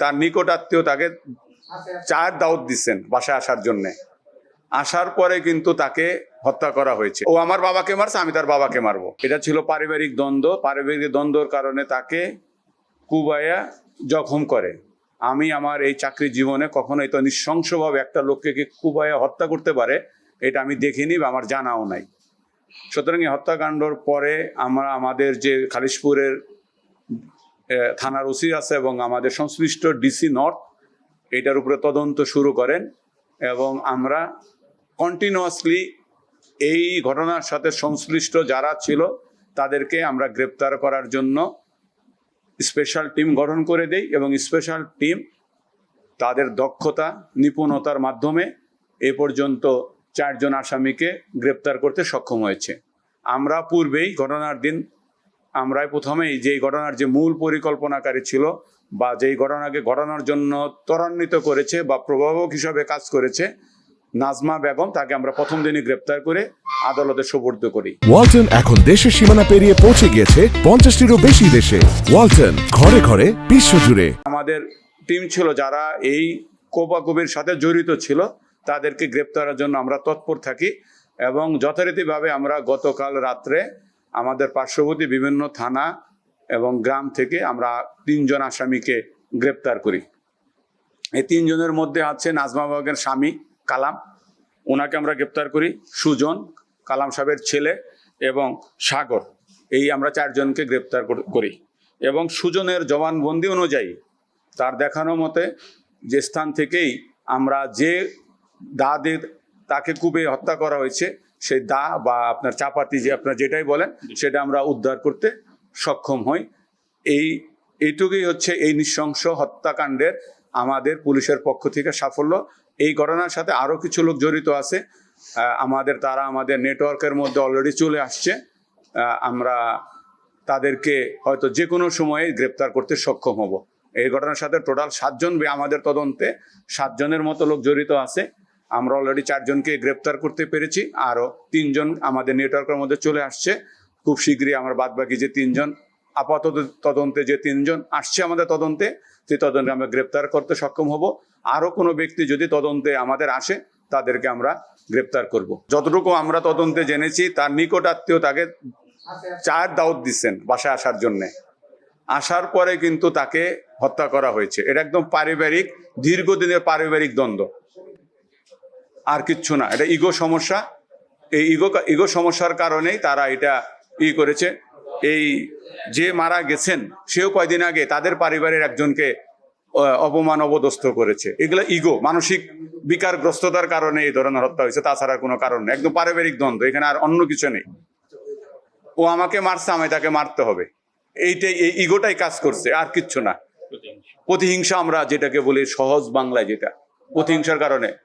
তার নিকট আত্মীয় তাকে চার দাওয়াত দিচ্ছেন বাসায় আসার জন্যে। আসার পরে কিন্তু তাকে হত্যা করা হয়েছে। ও আমার বাবাকে মারছে, আমি তার বাবাকে মারবো। এটা ছিল পারিবারিক দ্বন্দ্ব। পারিবারিক দ্বন্দ্বর কারণে তাকে কুবাইয়া জখম করে। আমি আমার এই চাকরি জীবনে কখনো তো নৃশংসভাবে একটা লোককে কি কুবাইয়া হত্যা করতে পারে, এটা আমি দেখিনি বা আমার জানাও নাই। সুতরাং এই হত্যাকাণ্ডর পরে আমরা আমাদের যে খালিশপুরের থানার ওসি আছে এবং আমাদের সংশ্লিষ্ট ডিসি নর্থ এটার উপরে তদন্ত শুরু করেন এবং আমরা কন্টিনিউয়াসলি এই ঘটনার সাথে সংশ্লিষ্ট যারা ছিল তাদেরকে আমরা গ্রেপ্তার করার জন্য স্পেশাল টিম গঠন করে দেই এবং স্পেশাল টিম তাদের দক্ষতা, নিপুণতার মাধ্যমে এ পর্যন্ত চারজন আসামিকে গ্রেপ্তার করতে সক্ষম হয়েছে। আমরা পূর্বেই ঘটনার দিন আমরাই প্রথমেই যেই ঘটনার যে মূল পরিকল্পনাকারী ছিল বা যেই ঘটনাকে ঘটানোর জন্য ত্বরান্বিত করেছে বা প্রভাবক হিসাবে কাজ করেছে নাজমা বেগম তাকে আমরা প্রথম দিনই গ্রেপ্তার করে আদালতে সোপর্দ করি। ওয়ালটন এখন দেশের সীমানা পেরিয়ে পৌঁছে গিয়েছে পঞ্চাশটিরও বেশি দেশে। ওয়ালটন ঘরে ঘরে বিশ্বজুড়ে আমাদের টিম ছিল যারা এই কোপাকুপির সাথে জড়িত ছিল তাদেরকে গ্রেপ্তারের জন্য আমরা তৎপর থাকি এবং যথারীতিভাবে আমরা গতকাল রাত্রে আমাদের পার্শ্ববর্তী বিভিন্ন থানা এবং গ্রাম থেকে আমরা তিনজন আসামিকে গ্রেপ্তার করি। এই তিনজনের মধ্যে আছে নাজমা বাগের স্বামী কালাম। ওনাকে আমরা গ্রেপ্তার করি, সুজন কালাম সাহেবের ছেলে এবং সাগর। এই আমরা চারজনকে গ্রেপ্তার করি এবং সুজনের জবানবন্দি অনুযায়ী তার দেখানো মতে যে স্থান থেকেই আমরা যে দা দিয়ে তাকে কুপে হত্যা করা হয়েছে সেই দা বা আপনার চাপাতি যে আপনার যেটাই বলেন সেটা আমরা উদ্ধার করতে সক্ষম হই। এই এইটুকুই হচ্ছে এই নৃশংস হত্যাকাণ্ডের আমাদের পুলিশের পক্ষ থেকে সাফল্য। এই ঘটনার সাথে আরও কিছু লোক জড়িত আছে। আমাদের তারা আমাদের নেটওয়ার্কের মধ্যে অলরেডি চলে আসছে। আমরা তাদেরকে হয়তো যে কোনো সময়ে গ্রেপ্তার করতে সক্ষম হব। এই ঘটনার সাথে টোটাল সাতজন আমাদের তদন্তে সাতজনের মতো লোক জড়িত আছে। আমরা অলরেডি চারজনকে গ্রেপ্তার করতে পেরেছি, আরও তিনজন আমাদের নেটওয়ার্কের মধ্যে চলে আসছে। খুব শীঘ্রই আমার বাদবাকি যে তিনজন, আপাতত তদন্তে যে তিনজন আসছে আমাদের তদন্তে, সেই তদন্তে আমরা গ্রেপ্তার করতে সক্ষম হব। আরও কোনো ব্যক্তি যদি তদন্তে আমাদের আসে, তাদেরকে আমরা গ্রেপ্তার করব। যতটুকু আমরা তদন্তে জেনেছি, তার নিকট আত্মীয় তাকে চার দাওয়াত দিচ্ছেন বাসায় আসার জন্যে। আসার পরে কিন্তু তাকে হত্যা করা হয়েছে। এটা একদম পারিবারিক, দীর্ঘদিনের পারিবারিক দ্বন্দ্ব। আর কিচ্ছু না। এটা ইগো সমস্যা। এই ইগো ইগো সমস্যার কারণেই তারা এটা ই করেছে। এই যে মারা গেছেন, সেও কয়দিন আগে তাদের পরিবারের একজনকে অপমান অবদস্থ করেছে। এগুলো ইগো, মানসিক বিকারগ্রস্ততার কারণে এই ধরনের হত্যা হয়েছে, তাছাড়া কোনো কারণ নেই। একদম পারিবারিক দ্বন্দ্ব, এখানে আর অন্য কিছু নেই। ও আমাকে মারছে, আমি তাকে মারতে হবে। এইটাই, এই ইগোটাই কাজ করছে, আর কিচ্ছু না। প্রতিহিংসা আমরা যেটাকে বলি সহজ বাংলায় যেটা, প্রতিহিংসার কারণে।